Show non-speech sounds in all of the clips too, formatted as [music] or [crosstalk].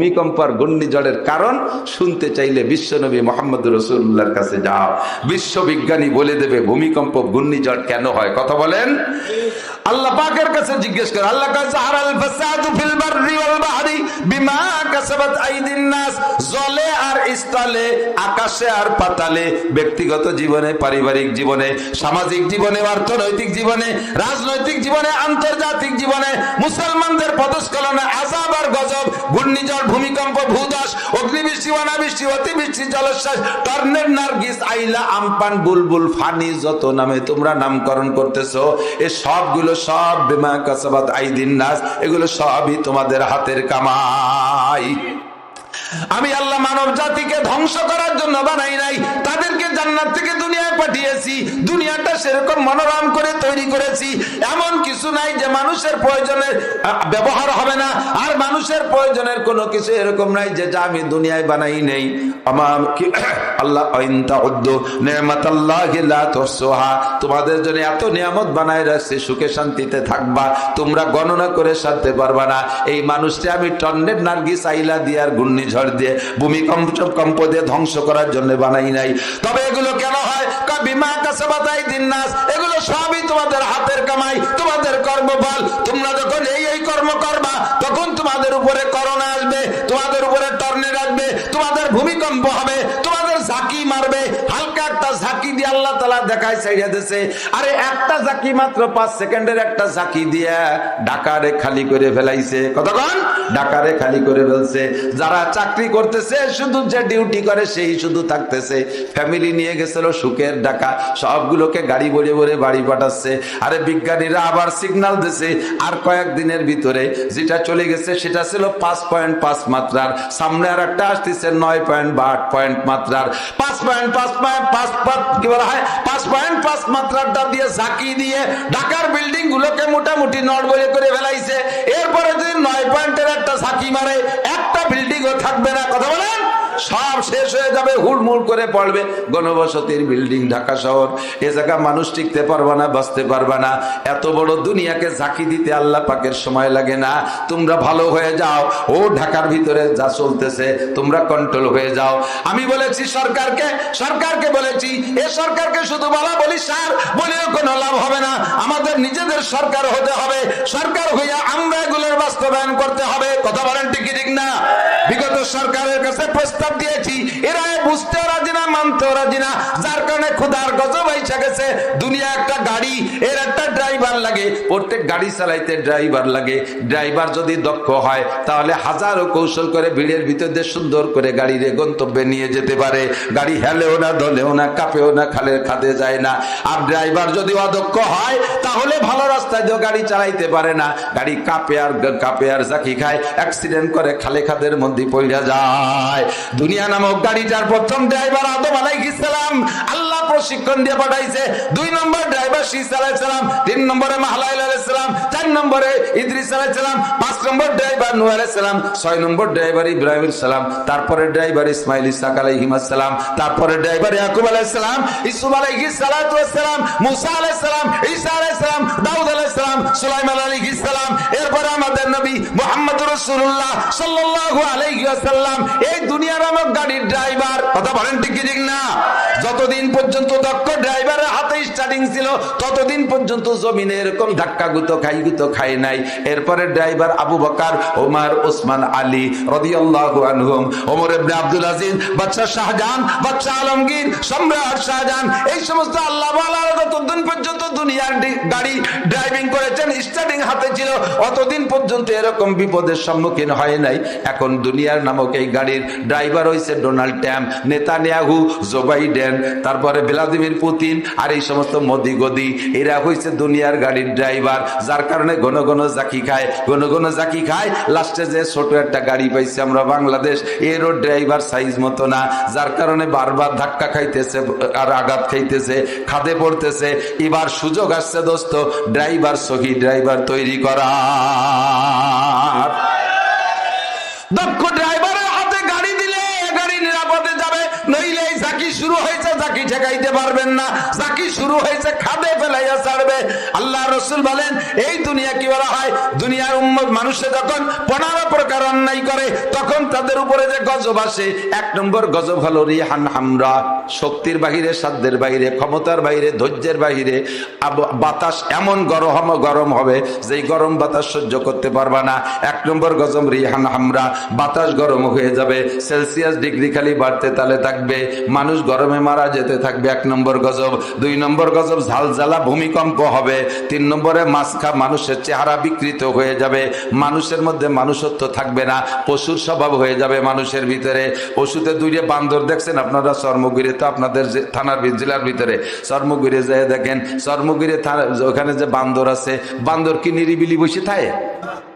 ভূমিকম্প আর ঘূর্ণিঝড়ের কারণ শুনতে চাইলে বিশ্বনবী মোহাম্মদ রসুল্লাহর কাছে যাও। বিশ্ববিজ্ঞানী বলে দেবে, ভূমিকম্প, ঘূর্ণিঝড় কেন হয়? কথা বলেন। আল্লাহ পাকের কাছে জিজ্ঞেস করে, আল্লাহ জলে আর আকাশে আর পাতালে, ব্যক্তিগত জীবনে, পারিবারিক জীবনে, সামাজিক জীবনে, অর্থনৈতিক জীবনে, রাজনৈতিক জীবনে, আন্তর্জাতিক জীবনে, মুসলমানদের পদস্খলনে আজাব আর গজব, ঘূর্ণিঝড়, ভূমিকম্প, ভূদশ, অগ্নিবৃষ্টি, অনাবৃষ্টি, অতিবৃষ্টি জলশ্বাস টর্নেট নার্গিস, আইলা, আমপান, বুলবুল, ফানি, যত নামে তোমরা নামকরণ করতেছো, এ সবগুলো সব বিমা কাসাবাত আইদিন নাস, এগুলো সবই তোমাদের হাতের কামাই। আমি আল্লাহ মানব জাতিকে ধ্বংস করার জন্য বানাই নাই, তাদেরকে জান্নাত থেকে দুনিয়ায় পাঠিয়েছি। দুনিয়াটা সেরকম মনোরম করে তৈরি করেছি। এমন কিছু নাই যে মানুষের প্রয়োজনের ব্যবহার হবে না। আর মানুষের প্রয়োজনের কোনো কিছু এরকম নাই যে যা আমি দুনিয়ায় বানাই নেই। আমার কি, [coughs] আল্লাহ তোমাদের জন্য এত নিয়ামত বানায় রাখছে, সুখে শান্তিতে থাকবা। তোমরা গণনা করে সারতে পারবা না। এই মানুষটি আমি টন্ডের নার্গিস আইলা দিয়ে আর ঘূর্ণিঝড় দিয়ে, ভূমিকম্প কম্প দিয়ে ধ্বংস করার জন্য বানাই নাই। তবে এগুলো কেন হয়? সবই তোমাদের হাতের কামাই, তোমাদের কর্মফল। তোমরা যখন এই এই কর্ম করবা, তখন তোমাদের উপরে করোনা আসবে, তোমাদের উপরে টর্নে আসবে তোমাদের ভূমিকম্প হবে, তোমাদের ঝাঁকি মারবে, হালকা দিয়ে আল্লাহ তালা দেখায় ছাইড়া দিছে, আরে একটা ঝাঁকি মাত্র পাঁচ সেকেন্ডের একটা ঝাঁকি দিয়ে ডাকারে খালি করে ফেলাইছে। কতক্ষণ ডাকারে খালি করে ফেলছে। যারা চাকরি করতেছে, শুধু যে ডিউটি করে, সেই শুধু থাকতেছে। ফ্যামিলি নিয়ে গেছিল সুখের ডাকা। সবগুলোকে গাড়ি ভরে ভরে বাড়ি পাঠাচ্ছে। আরে বিজ্ঞানীরা আবার সিগন্যাল দিছে। আর কয়েকদিনের ভিতরে যেটা চলে গেছে, সেটা ছিল পাঁচ পয়েন্ট পাঁচ মাত্রার। সামনে আর একটা আসতেছে, নয় পয়েন্ট বা আট পয়েন্ট মাত্রার। পাঁচ পয়েন্ট পাঁচ পয়েন্ট পাঁচ পাঁচ হয়, পাঁচ পয়েন্ট, পাঁচ দিয়ে ঢাকার বিল্ডিং গুলোকে মোটামুটি করে ফেলাইছে। এরপরে নয় একটা মারে, একটা থাকবে না। কথা বলেন? সব শেষ হয়ে যাবে, হুড়মুড় করে পড়বে। গণবসতির বিল্ডিং ঢাকা শহর। এ জায়গা মানুষ টিকতে পারবা না, বাঁচতে পারবা না। এত বড় দুনিয়াকে ঝাঁকি দিতে আল্লাহ পাকের সময় লাগে না। তোমরা ভালো হয়ে যাও। ও ঢাকার ভিতরে যা চলতেছে, তোমরা কন্ট্রোল হয়ে যাও। আমি বলেছি, সরকারকে সরকারকে বলেছি, এ সরকারকে শুধু বলা বলি, স্যার, বলেও কোনো লাভ হবে না। আমাদের নিজেদের সরকার হতে হবে। সরকার হইয়া আমরা এগুলোর বাস্তবায়ন করতে হবে। কথা বলেন ঠিক ঠিক না? বিগত সরকারের কাছে প্রস্তাব দিয়েছি। এরা বুঝতেও রাজি না, মানতেও রাজি না। যার কারণে ক্ষুধার গজব আইসা গেছে। দুনিয়া একটা গাড়ি, এর একটা ড্রাইভার লাগে। প্রত্যেক গাড়ি চালাইতে ড্রাইভার লাগে। ড্রাইভার যদি দক্ষ হয়, তাহলে হাজারো কৌশল করে ভিড়ের ভিতর দিয়ে সুন্দর করে গাড়ির গন্তব্যে নিয়ে যেতে পারে। গাড়ি হেলেও না, ধলেও না, কাঁপেও না, খালের খাদে যায় না। আর ড্রাইভার যদি অদক্ষ হয়, তাহলে ভালো রাস্তায় দিয়েও গাড়ি চালাইতে পারে না। গাড়ি কাঁপে আর কাঁপে আর জাকি খায়। অ্যাক্সিডেন্ট করে খালে খাদের মধ্যে পড়া যায়। দুনিয়া নামক গাড়িটার প্রথম ড্রাইভার আদম আলাইহিস সালাম আল্লাহ প্রশিক্ষণ দিয়ে পাঠাইছে দুই নম্বর ড্রাইভার শীষ আলাইসালাম তিন নম্বরে মাহলাইল আলাইসালাম চার নম্বরে ইদ্রিস আলাইসালাম পাঁচ নম্বর ড্রাইভার নূহ আলাইসালাম ছয় নম্বর ড্রাইভার ইব্রাহিম সালাম তারপরে ড্রাইভার ইসমাইল ইসাক আলাইহিমাসালাম তারপরে ড্রাইভার ইয়াকুব আলাইসালাম ইসুফ আলাইহিস সালাতু ওয়াসসালাম মুসা আলাইসালাম ঈসা আলাইসালাম দাউদ আলাইসালাম সুলাইমান আলাইহিস সালাম এরপরে আমাদের নবী মুহাম্মদ রাসূলুল্লাহ সাল্লাল্লাহু আলাইহি ওয়াসাল্লাম এই দুনিয়ার নামক গাড়ির ড্রাইভার কথা বলেন ঠিক ঠিক না? যতদিন পর্যন্ত দক্ষ ড্রাইভারের হাতে স্টার্টিং ছিল, ততদিন পর্যন্ত জমিনে এরকম ধাক্কা গুতো, খাই গুতো খাই নাই। এরপরে ড্রাইভার আবু বকার, ওমার, ওসমান, আলী রদিয়াল্লাহু ওমর ইবনে আব্দুল আজিজ বাদশা শাহজাহান বাদশা আলমগীর, সম্রাট শাহজাহান, এই সমস্ত আল্লাহ ততদিন পর্যন্ত দুনিয়ার গাড়ি ড্রাইভিং করেছেন স্টার্টিং হাতে ছিল, অতদিন পর্যন্ত এরকম বিপদের সম্মুখীন হয় নাই। এখন দুনিয়ার নামক এই গাড়ির ড্রাইভার হয়েছে Donald Trump Netanyahu, Joe Biden তারপরে ভ্লাদিমির পুতিন আর এই সমস্ত মোদি গদি, এরা হয়েছে দুনিয়ার গাড়ির ড্রাইভার, যার কারণে ঘন ঘন জাকি খায়। ঘন ঘন জাকি খায়, লাস্টে যে ছোট একটা গাড়ি পাইছি আমরা বাংলাদেশ, এরও ড্রাইভার সাইজ মতো না, যার কারণে বারবার ধাক্কা খাইতেছে আর আঘাত খাইতেছে, খাদে পড়তেছে। এবার সুযোগ আসছে দোস্ত, ড্রাইভার সহি ড্রাইভার তৈরি করা। দক্ষ ড্রাইভারের হাতে গাড়ি দিলে, গাড়ি নিরাপদে যাবে, নইলে জাকি শুরু হয়েছে, জাকি ঠেকাইতে পারবেন না। জাকি শুরু হয়েছে, খাদে ফেলাইয়া ছাড়বে। আল্লাহ রসুল বলেন, এই দুনিয়া কি বলা হয়? দুনিয়ার উম্মত মানুষে যখন পনেরো প্রকার অন্যায় করে, তখন তাদের উপরে যে গজব আসে, এক নম্বর গজব হলো রিহান হামরা। শক্তির বাহিরে, সাধ্যের বাইরে ক্ষমতার বাইরে ধৈর্যের বাহিরে। বাতাস এমন গরম গরম হবে, যেই গরম বাতাস সহ্য করতে পারবা না। এক নম্বর গজব রিহান হামরা। বাতাস গরম হয়ে যাবে, সেলসিয়াস ডিগ্রি খালি বাড়তে তালে থাকবে। মানুষ গরমে মারা যেতে থাকবে, এক নম্বর গজব। দুই নম্বর গজব, ঝালঝালা ভূমিকম্প হবে। তিন নম্বরে মাছখা মানুষের চেহারা বিকৃত হয়ে যাবে। মানুষের মধ্যে মানুষত্ব থাকবে না, পশুর স্বভাব হয়ে যাবে মানুষের ভিতরে। পশুতে দুইটা বান্দর দেখছেন আপনারা? চর্মগিরে তো আপনাদের থানার জেলার ভিতরে। চর্মগিরে যেয়ে দেখেন, চর্মগিরে ওখানে যে বান্দর আছে, বান্দর কি নিরিবিলি বসে থাকে?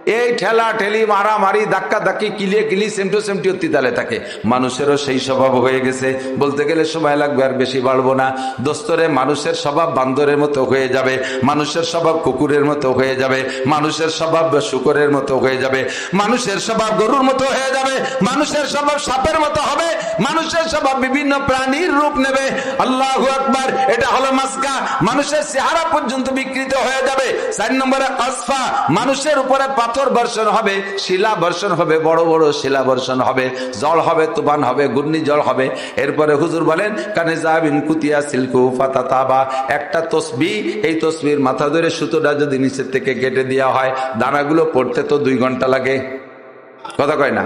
এই ঠেলা ঠেলি মারামারি, ধাক্কা ধাক্কি, কিলিয়ে কিলি সেমটো সেমটি অত্তিতালে থাকে। মানুষেরও সেই স্বভাব হয়ে গেছে। বলতে গেলে সময় লাগবে আর বেশি বাড়বো না। দোস্তরে, মানুষের স্বভাব বান্দরের মতো হয়ে যাবে। মানুষের স্বভাব কুকুরের মতো হয়ে যাবে। মানুষের স্বভাব শুকরের মতো হয়ে যাবে। মানুষের স্বভাব গরুর মতো হয়ে যাবে। মানুষের স্বভাব সাপের মতো হবে। মানুষের স্বভাব বিভিন্ন প্রাণীর রূপ নেবে। আল্লাহ আকবার, এটা হলো মাস্কা। মানুষের চেহারা পর্যন্ত বিকৃত হয়ে যাবে। চার নম্বরে আসফা, মানুষের উপরে পাথর বর্ষণ হবে, শিলা বর্ষণ হবে, বড় বড় শিলা বর্ষণ হবে, জল হবে, তুফান হবে জল হবে। এরপরে হুজুর বলেন, কানে যাবিন কুতিয়া সিল্কু ফাতা তাবা একটা তসবি, এই তসবির মাথা ধরে সুতোটা যদি নিচের থেকে কেটে দেওয়া হয়, দানাগুলো পড়তে তো দুই ঘণ্টা লাগে। কথা কয় না?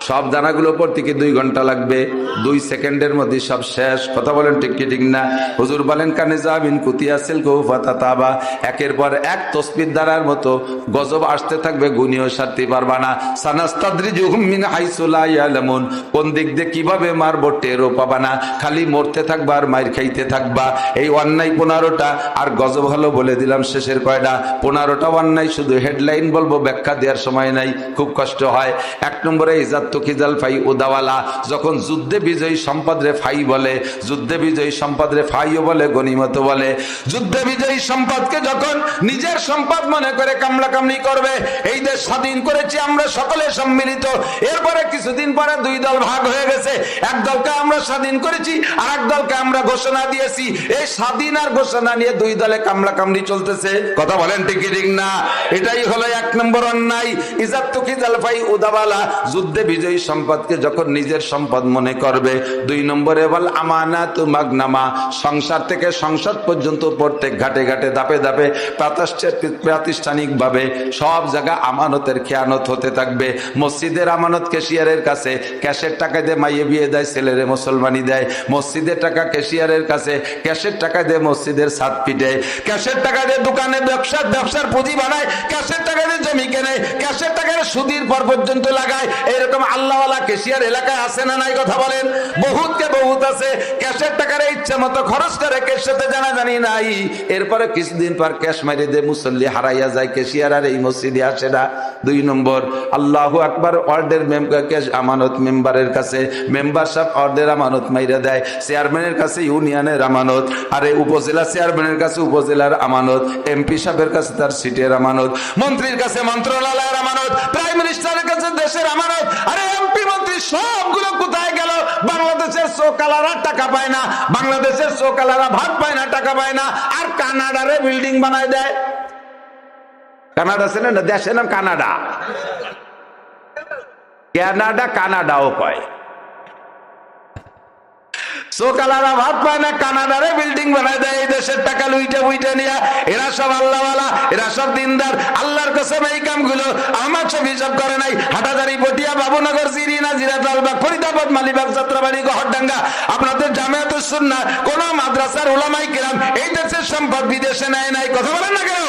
সব দানাগুলো পড়তে কি দুই ঘণ্টা লাগবে, দুই সেকেন্ডের মধ্যে সব শেষ। কথা বলেন ঠিক ঠিক না? হুজুর বলেন, কানে যাবিন কুতিয়া সিল্কু ফাতা তাবা। একের পর এক তসবির দ্বারার মতো গজব আসতে থাকবে গুনিও সারতে পারবা না। সানাস্তাদ্রিজুহুম মিন হাইসু লা ইয়ালামুন। কোন দিক দিয়ে কীভাবে মারব টেরও পাবা না। খালি মরতে থাকবা আর মাইর খাইতে থাকবা। এই অন্যায় পনেরোটা, আর গজব হলো বলে দিলাম শেষের কয়টা? পনেরোটা অন্যায়, শুধু হেডলাইন বলব, ব্যাখ্যা দেওয়ার সময় নাই। খুব কষ্ট হয়। এক নম্বরে ইজাত তুকিজাল ফাই উদাওয়ালা, যখন যুদ্ধে বিজয়ী সম্পদ রে ফাই বলে, যুদ্ধে বিজয়ী সম্পদ রে ফাইও বলে গনিমত বলে। যুদ্ধে বিজয়ী সম্পদকে যখন নিজের সম্পদ মনে করে কামলা কামড়ি করবে, এই দেশ স্বাধীন করেছি আমরা সকলে সম্মিলিত। এরপরে কিছুদিন পরে দুই দল ভাগ হয়ে গেছে। এক দলকে আমরা স্বাধীন করেছি আর এক দলকে আমরা ঘোষণা দিয়েছি। এই স্বাধীন আর ঘোষণা নিয়ে দুই দলে কামলা কামড়ি চলতেছে। কথা বলেন ঠিক ঠিক না? এটাই হলো এক নম্বর অন্যায়। ইজাত তুকি জালফাই উদাবালা, যুদ্ধে বিজয়ী সম্পদকে যখন নিজের সম্পদ মনে করবে, দুই নম্বরে বল আমানা তু মাগনামা, সংসার থেকে সংসদ পর্যন্ত প্রত্যেক ঘাটে ঘাটে দাপে দাপে প্রাতিষ্ঠানিক ভাবে সব জায়গা আমানতের খেয়ানত হতে থাকবে। মসজিদের আমানত কেশিয়ারের কাছে, ক্যাশের টাকা দিয়ে মাইয়ে বিয়ে দেয়, ছেলেরে মুসলমানি দেয়। মসজিদের টাকা কেশিয়ারের কাছে, ক্যাশের টাকা দিয়ে মসজিদের ছাদ পিটে। ক্যাশের টাকা দিয়ে দোকানে ব্যবসার ব্যবসার পুঁজি বানায়, ক্যাশের টাকা দিয়ে জমি কেনে, ক্যাশের টাকা সুদির পর পর্যন্ত লাগায়। এরকম আল্লাহওয়ালা কেশিয়ার এলাকায় আছে না নাই কথা বলেন? বহুতকে বহুত আছে। ক্যাশের টাকার ইচ্ছা মতো খরচ করে কের জানা জানি নাই। এরপরে কিছুদিন পর ক্যাশ মারি দিয়ে মুসল্লি হারাইয়া যায়। কেশিয়ার আর এই মসজিদে আসে না। দুই নম্বর, আল্লাহ আকবার ওয়ার্ডের ক্যাশ আমানত মেম্বারের কাছে। মেম্বার সাহেব অর্ডের আমানত মাইরা দেয়। চেয়ারম্যানের কাছে ইউনিয়নের আমানত। আরে উপজেলা চেয়ারম্যানের কাছে উপজেলার আমানত। এমপি সাহেবের কাছে তার সিটের আমানত। মন্ত্রীর কাছে মন্ত্রণালয়ের আমানত। প্রাইম মিনিস্টারের কাছে দেশের আমানত। আরে এমপি মন্ত্রী, সবগুলো কোথায় গেল? বাংলাদেশের চোকালারা টাকা পায় না, বাংলাদেশের চোকালারা ভাত পায় না, টাকা পায় না। আর কানাডারে বিল্ডিং বানায় দেয়। কানাডা আছে না, দেশের নাম কানাডা। কানাডা, কানাডাও কয়। ভাত পায় না, কানাডারে বিল্ডিং বানায় দেয়, এই দেশের টাকা লুইটা বুইটা নিয়ে, এরা সব আল্লাহওয়ালা, এরা সব দিনদার, আল্লাহর এই কামগুলো আমার ছবি সব করে নাই। হাটাদারি, পটিয়া, বাবুনগর জিরিনা জিরাতালবাগ ফরিদাবাদ, মালিবাগ, যাত্রাবাড়ি, গহরডাঙ্গা, আপনাদের কোন মাদ্রাসার ওলামাই এই দেশের সম্পদ বিদেশে নেয় নাই, কথা বলেন না কেন?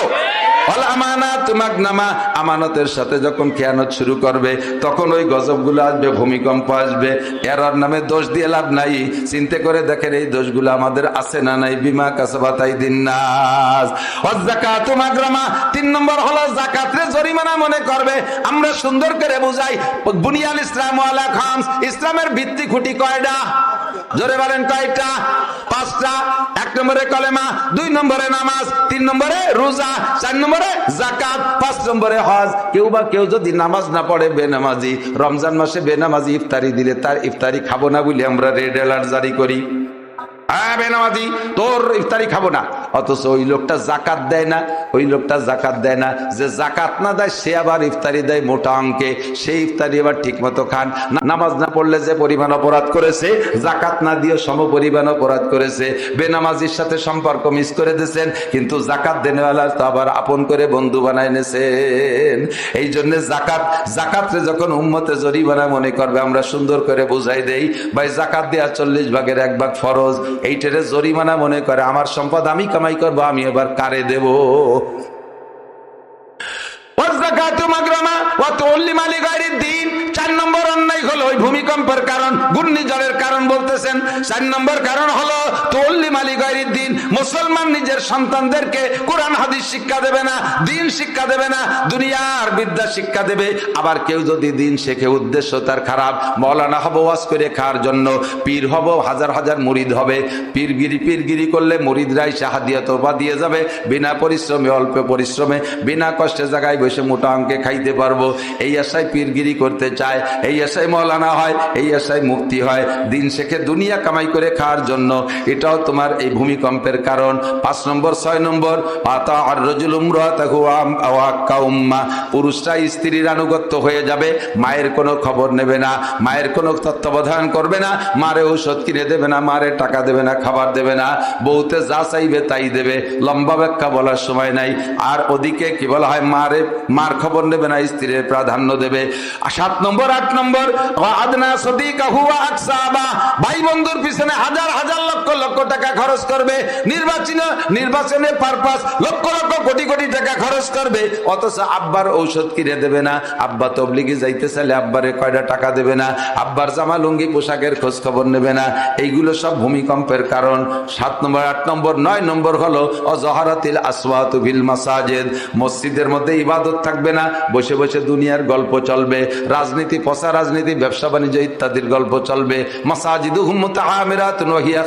আমানতের সাথে যখন খেয়ানত শুরু করবে, তখন ওই গজবগুলো আসবে, ভূমিকম্প আসবে, এরার নামে দোষ দিয়ে লাভ নাই, চিন্তা করে দেখেন, এই দোষগুলো আমাদের আছে না নাই? বিমা কাসাবাতাই দিন নাস। অজাকাত মাগরামা, তিন নম্বর হলো জাকাতরে জরিমানা মনে করবে। আমরা সুন্দর করে বুঝাই, বুনিয়াল ইসলাম ইসলামের ভিত্তি খুঁটি কয়টা? জোরে বলেন কয়টা? পাঁচটা। এক নম্বরে কলেমা, দুই নম্বরে নামাজ, তিন নম্বরে রোজা, চার নম্বরে জাকাত, পাঁচ নম্বরে হজ। কেউ বা কেউ যদি নামাজ না পড়ে, বেনামাজি, রমজান মাসে বেনামাজি ইফতারি দিলে, তার ইফতারি খাব না বলে আমরা রেড অ্যালার্ট জারি করি। হ্যাঁ বেনামাজি তোর ইফতারি খাব না। অথচ ওই লোকটা জাকাত দেয় না, ওই লোকটা জাকাত দেয় না। যে জাকাত না দেয়, সে আবার ইফতারি দেয় মোটা অঙ্কে। সেই ইফতারি আবার ঠিক মতো খান নামাজ না পড়লে যে পরিমাণ অপরাধ করেছে জাকাত না দিয়ে সম পরিমাণ অপরাধ করেছে। বেনামাজির সাথে সম্পর্ক মিস করে দিয়েছেন, কিন্তু জাকাত দেনেওয়ালা তো আবার আপন করে বন্ধু বানায় নেছেন এই জন্য জাকাত জাকাতরে যখন উম্মতে জরিমানা মনে করবে, আমরা সুন্দর করে বুঝাই দেই, ভাই জাকাত দেওয়া চল্লিশ ভাগের এক ভাগ ফরজ। এইটারে জরিমানা মনে করে, আমার সম্পদ আমি কামাই করব আমি এবার কারে দেব? ওয়াজ্জাকাতু মাগরামা ওয়া তুল্লি মালি গায়রিদ চার নম্বর অন্যায় হলো ওই ভূমিকম্পের কারণ কারণ বলতেছেন। চার নম্বর কারণ দ্বীন। মুসলমান নিজের সন্তানদেরকে কোরআন, হাদিস শিক্ষা দেবে না, দিন শিক্ষা দেবে না, দুনিয়ার বিদ্যা শিক্ষা দেবে। আবার কেউ যদি দিন শেখে, উদ্দেশ্য তার খারাপ, মৌলানা হব করে খাওয়ার জন্য, পীর হব, হাজার হাজার মুরিদ হবে। পীরগিরি পীরগিরি করলে মুরিদরাই সাহাদিয়া তোবা দিয়ে যাবে। বিনা পরিশ্রমে, অল্প পরিশ্রমে, বিনা কষ্টে জায়গায় বসে মোটা অঙ্কে খাইতে পারব। এই আশায় পীরগিরি করতে চায়, এই আশায় মৌলানা হয়, এই আশায় মুক্তি হয়। দিন শেখে দুনিয়া কামাই করে খাওয়ার জন্য। এটাও তোমার এই ভূমিকম্পের কারণ। পাঁচ নম্বর, ছয় নম্বর, আতা আর রজুল পুরুষরা স্ত্রীর আনুগত্য হয়ে যাবে, মায়ের কোনো খবর নেবে না, মায়ের কোনো তত্ত্বাবধান করবে না, মারে ঔষধ কিনে দেবে না, মারে টাকা দেবে না, খাবার দেবে না, বউতে যা চাইবে তাই দেবে, লম্বা ব্যাখ্যা বলার সময় নাই। আর ওদিকে কি বলা হয়, মারে, মার খবর নেবে না, স্ত্রীর প্রাধান্য দেবে। আর সাত নম্বর, আট নম্বর ভাই বন্ধুর পিছনে হাজার হাজার লক্ষ লক্ষ টাকা খরচ করবে। নির্বাচন নির্বাচনের পারপাস লক্ষ লক্ষ কোটি কোটি টাকা খরচ করবে। অথচ আব্বার ঔষধ কিনে দেবে না। আব্বা তবলিগে যাইতে চাইলে আব্বারে কয়টা টাকা দেবে না। আব্বার জামা লুঙ্গি পোশাকের খোঁজ খবর নেবে না। এইগুলো সব ভূমিকম্পের কারণ। সাত নম্বর, আট নম্বর, নয় নম্বর হলো অজহারাতিল আসওয়াত বিল মাসাজেদ। মসজিদের মধ্যে ইবাদত থাকবে না। বসে বসে দুনিয়ার গল্প চলবে, রাজনীতি পচা রাজনীতি, ব্যবসা বাণিজ্য ইত্যাদির গল্প চলবে। মাসাজিদু হুমতাহামিরাত নহিয়া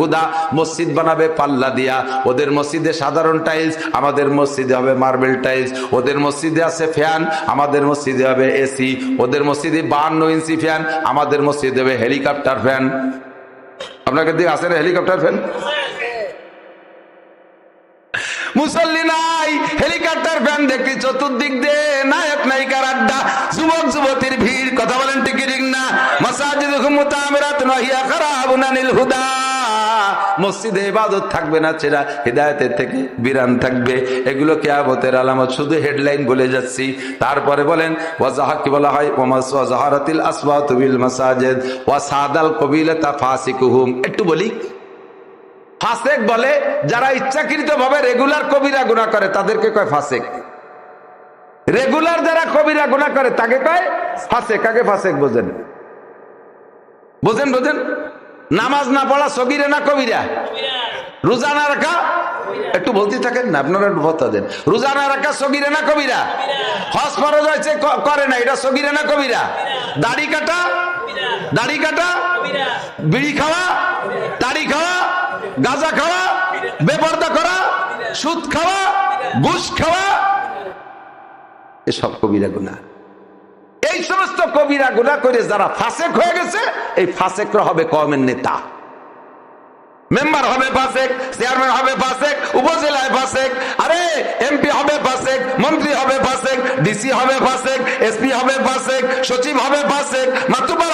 হুদা, মসজিদ বানাবে পাল্লা দিয়া। ওদের মসজিদে সাধারণ টাইলস, আমাদের মসজিদে হবে মার্বেল টাইলস। ওদের মসজিদে আছে ফ্যান, আমাদের মসজিদে হবে এসি। ওদের মসজিদে বান্ন ইঞ্চি ফ্যান, আমাদের মসজিদে হবে হেলিকপ্টার ফ্যান। আপনাকে দিকে আছে না হেলিকপ্টার ফ্যান? মুসল্লি নাই, হেলিকপ্টার ফ্যান দেখি চতুর্দিক দিয়ে নায়ক, নায়িকার আড্ডা, যুবক, যুবতীর ভিড়, কথা বলেন টিকি টিকিরিং না? মাসাজিদ মুতামিরাত নহিয়া খারাবুন আনিল হুদা। মসজিদে ইবাদত থাকবে না ছেড়া, হৃদায়তের থেকে বিরান থাকবে। এগুলো কেয়ামতের আলামত, শুধু হেডলাইন বলে যাচ্ছি। তারপরে বলেন, ওয়াজাহা কি বলা হয়? ওয়াজাহারাতিল আসওয়াতু বিল মাসাজিদ। ওয়া সাদাল কবিলাতা ফাসিকুহুম। একটু বলি ফাসেক বলে যারা ইচ্ছাকৃত ভাবে রেগুলার কবিরা গুণা করে তাদেরকে কয় ফাসেক? রেগুলার যারা কবিরা গুণা করে তাকে কয় ফাসেক। কাকে ফাসেক বোঝেন? বোঝেন বোঝেন? নামাজ না পড়া সগিরে না কবিরা? রোজা না রাখা? একটু বলতে থাকেন না আপনারা একটু ভত্তা দেন। রোজা না রাখা সগিরে না কবিরা? হজ ফরজ হয়েছে করে না এটা সগিরে না কবিরা? দাড়ি কাটা? দাড়ি কাটা? বিড়ি খাওয়া? তাড়ি খাওয়া? গাঁজা খাওয়া, বেপর্দা করা, সুদ খাওয়া, ঘুষ খাওয়া, এসব কবিরা গুণা এই সমস্ত কবিরা গুণা করে যারা ফাসেক হয়ে গেছে, এই ফাসেকরা হবে কমের নেতা। মেম্বার হবে ফাসেক, চেয়ারম্যান হবে ফাসেক, উপজেলায় ফাসেক, আরে এমপি হবে ফাসেক, মন্ত্রী হবে ফাসেক, ডিসি হবে ফাসেক, এসপি হবে ফাসেক, সচিব হবে ফাসেক মাতুবার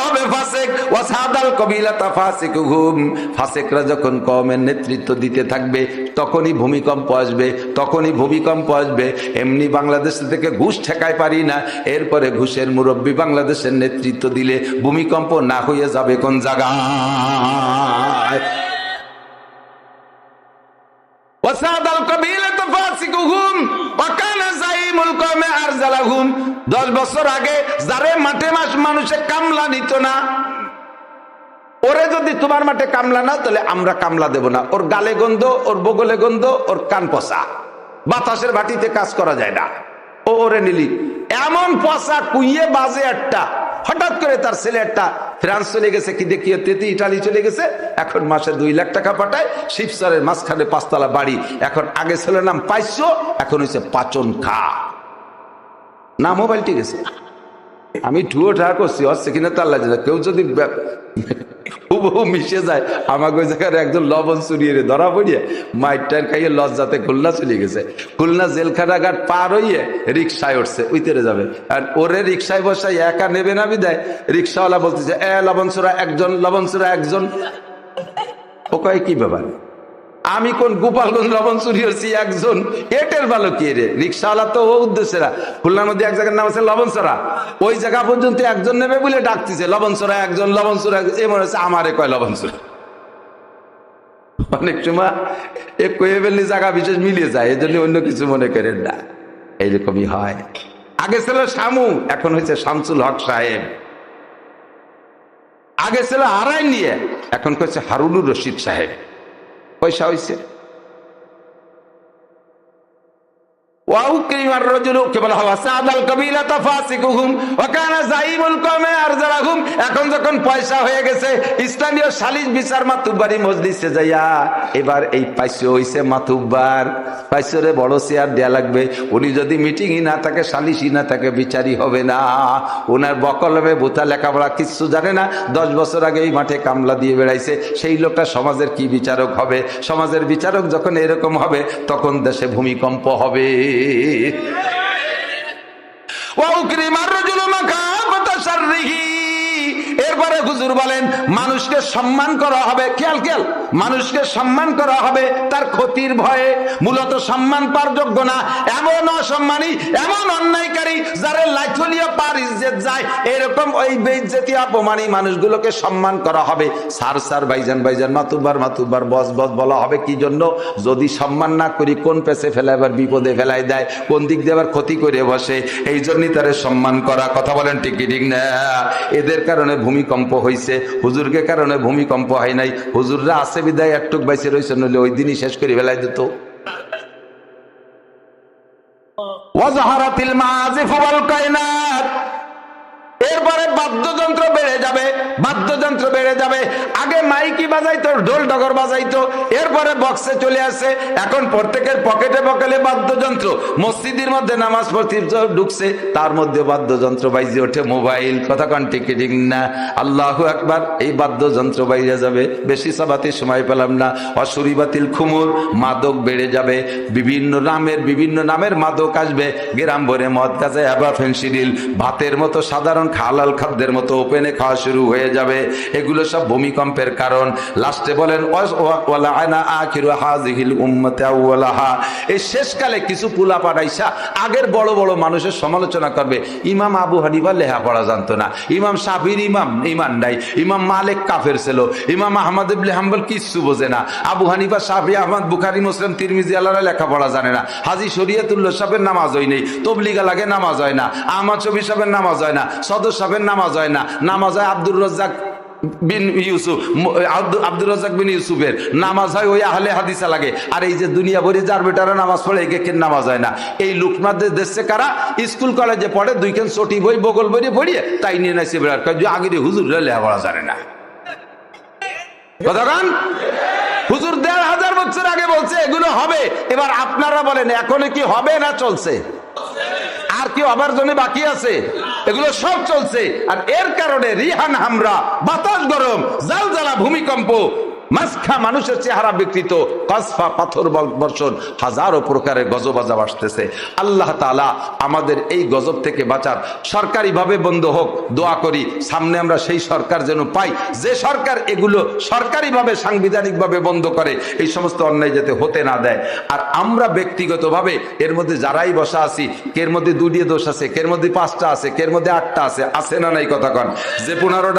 ওয়াসাদাল কবিলাতা ফাসিকুহুম, ফাসিকরা যখন কওমের নেতৃত্ব দিতে থাকবে, তখনই ভূমিকম্প আসবে, তখনই ভূমিকম্প আসবে। এমনি বাংলাদেশ থেকে ঘুষ ঠেকায় পারি না, এরপরে ঘুষের মুরব্বী বাংলাদেশের নেতৃত্ব দিলে ভূমিকম্প না হয়ে যাবে কোন জায়গায়। ওয়াসাদাল কবিলাতা ফাসিকুহুম ওয়াকানা জাইমুল কওমে আরজালাহুম। দশ বছর আগে যারে মাঠে মাস মানুষে কামলা নিত না ওরে যদি তোমার মাঠে কামলা না, তাহলে আমরা কামলা দেব না। ওর গালে গন্ধ, ওর বগলে গন্ধ, ওর কান পচা। বাতাসের ভাটিতে কাজ করা যায় না। ও ওরে নিলি, এমন পচা কুইয়ে বাজে একটা। হঠাৎ করে তার ছেলে একটা ফ্রান্স চলে গেছে, কি দেখিয়ে তেতি, ইটালি চলে গেছে। এখন মাসে দুই লাখ টাকা পাঠায়, শিবসরের মাঝখানে পাঁচতলা বাড়ি। এখন আগে ছেলের নাম পাইছো, এখন হচ্ছে পাচন খা। না, মোবাইলটি গেছে। আমি ঠুয়ো ঠা করছি হচ্ছে কিনা তার লাগে কেউ যদি হুবহু মিশে যায়। আমাকে ওই জায়গার একজন লবণ চুরিয়ে ধরা পড়িয়ে মাইটার খাইয়ে লজ্জাতে খুলনা চলে গেছে। খুলনা জেলখানাঘাট পার হইয়ে রিক্সায় উঠছে, উইতেরে যাবে। আর ওরে রিক্সায় বসায় একা নেবে না বিদায়। রিক্সাওয়ালা বলতেছে, এ লবণ একজন লবণ একজন। ও কয়, কি ব্যাপার? আমি কোন গোপালগঞ্জ লবণ চুরি হচ্ছি একজন এটের ভালো কে রে রিক্সাওয়ালা তো ও খুলনার মধ্যে এক জায়গার নাম আছে লবণসরা। ওই জায়গা পর্যন্ত একজন নেবে বলে ডাকতেছে, লবণসরা একজন, লবণসরা এ মনে হচ্ছে আমারে কয় লবণসরা। অনেক সময় এ কয়ে ফেললে জায়গা বিশেষ মিলিয়ে যায় এই জন্য অন্য কিছু মনে করেন না। এইরকমই হয়। আগে ছিল শামু, এখন হয়েছে শামসুল হক সাহেব। আগে ছিল আড়াই নিয়ে, এখন হচ্ছে হারুনুর রশিদ সাহেব। পয়সা হয়েছে وأكرم الرجل كما هو سعد القبيلة فاسقهم وكان زعيم القوم أرزلهم এখন যখন পয়সা হয়ে গেছে স্থানীয় সালিশ বিচার মাতুব্বারি মজলিসে যাইয়া এবার এই পাইসো হইছে মাতুব্বার পাইসরে বড় চেয়ার দেয়া লাগবে উনি যদি মিটিংই না থাকে সালিশই না থাকে বিচারই হবে না ওনার বকলমে বোতা লেখাপড়া কিচ্ছু জানে না দশ বছর আগে এই মাঠে কামলা দিয়ে বেড়াইছে সেই লোকটা সমাজের কি বিচারক হবে সমাজের বিচারক যখন এরকম হবে তখন দেশে ভূমিকম্প হবে এরপরে হুজুর বলেন মানুষকে সম্মান করা হবে। খেয়াল খেয়াল। মানুষকে সম্মান করা হবে তার ক্ষতির ভয়ে। মূলত সম্মান পার যোগ্য না, এমন অসম্মানী, এমন অন্যায়কারী যারা লাইথলিয়া পার ইজ্জত যায়, এরকম ওই বেইজ্জতি, অপমানী মানুষগুলোকে সম্মান করা হবে। সার সার ভাইজান ভাইজান, মাতুব্বার মাতুব্বার, বস বস বলা হবে কি জন্য? যদি সম্মান না করি, কোন পেছে ফেলে আবার বিপদে ফেলাই দেয়? কোন দিক দিয়ে আবার ক্ষতি করে বসে? এই জন্যই তারে সম্মান করা। কথা বলেন ঠিক কি ঠিক না? এদের কারণে ভূমিকম্প হয়েছে হুজুরকে কারণে ভূমিকম্প হয় নাই। হুজুররা আছে বিদায় একটুক বাইসে রয়েছে নইলে ওই দিনই শেষ করে ফেলাই দিত। ওয়াজহারাতিল মাযিফ ওয়াল কায়নাত। এরপরে বাদ্যযন্ত্র বেড়ে যাবে, বাদ্যযন্ত্র বেড়ে যাবে। আগে মাইকি বাজাইতো, ঢোল ডগর বাজাইতো, এরপরে বক্সে চলে আসে। এখন প্রত্যেকের পকেটে পকেটে বাদ্যযন্ত্র। মসজিদের মধ্যে নামাজ পড়তে ঢুকছে, তার মধ্যে বাদ্যযন্ত্র বাইজে ওঠে মোবাইল। কথা কন টিকিটিং না? আল্লাহ একবার এই বাদ্যযন্ত্র বাইরে যাবে। বেশি সাবাতে সময় পেলাম না। অসুরি বাতিল খুমুর, মাদক বেড়ে যাবে। বিভিন্ন নামের বিভিন্ন নামের মাদক আসবে। গ্রাম ভরে মদ গাছে আবার ফেন্সিডিল। ভাতের মতো সাধারণ খালাল খাদ্যের মতো ওপেনে খাওয়া শুরু হয়ে যাবে। এগুলো সব ভূমিকম্পের কারণ। লাস্টে বলেন। এই শেষকালে কিছু পুলা পাঠাইসা আগের বড় বড় মানুষের সমালোচনা করবে। ইমাম আবু হানিফা লেহা পড়া জানতো না। ইমাম সাবির ইমাম ইমান নাই। ইমাম মালিক কাফের ছিল। ইমাম আহমদ ইবনে হাম্বল কিচ্ছু বোঝে না। আবু হানিফা সাবি আহমদ, বুখারি, মুসলিম, তিরমিজি আল্লাহ লেখাপড়া জানে না। হাজি শরিয়াতুল্লাহ সাহেবের নামাজ হয় নেই। তবলিগা লাগে নামাজ হয় না। আহমদ শফি সাহেবের নামাজ হয় না। সদর সাহেবের নামাজ হয় না। নামাজ হয় আব্দুর রাজ্জাক বিন ইউসুফ বিন ইউসুফের। নামাজ হয় ওই আহলে হাদিসা লাগে। আর এই যে দুনিয়া যার বেটারা নামাজ পড়ে, একে কেন নামাজ হয় না। এই দেশে কারা? স্কুল কলেজে পড়ে, দুইখান বই, বগল বই পড়িয়ে তাই নিয়ে নাইছে বেড়ার আগে হুজুর লেখাপড়া জানে না। কথাগান হুজুর দেড় হাজার বছর আগে বলছে, এগুলো হবে। এবার আপনারা বলেন, এখনও কি হবে না চলছে? আর কি আবার জন্য বাকি আছে। এগুলো সব চলছে। আর এর কারণে রিহান হামরা, বাতাস গরম জাল জ্বালা ভূমিকম্প মাসখা মানুষের চেহারা বিকৃত, কসফা, পাথর বর্ষণ, হাজারো প্রকারের গজব আজাব আসতেছে। আল্লাহ তাআলা আমাদের এই গজব থেকে বাঁচার সরকারিভাবে বন্ধ হোক, দোয়া করি, সামনে আমরা সেই সরকার যেন পাই। যে সরকার এগুলো সরকারিভাবে, সাংবিধানিকভাবে বন্ধ করে, এই সমস্ত অন্যায় যাতে হতে না দেয়। আর আমরা ব্যক্তিগতভাবে, এর মধ্যে যারাই বসা আছি, কের মধ্যে দুটিয়ে দোষ আছে, কের মধ্যে পাঁচটা আছে, কের মধ্যে আটটা আছে আছে না নাই কথা কন? যে পনেরোটা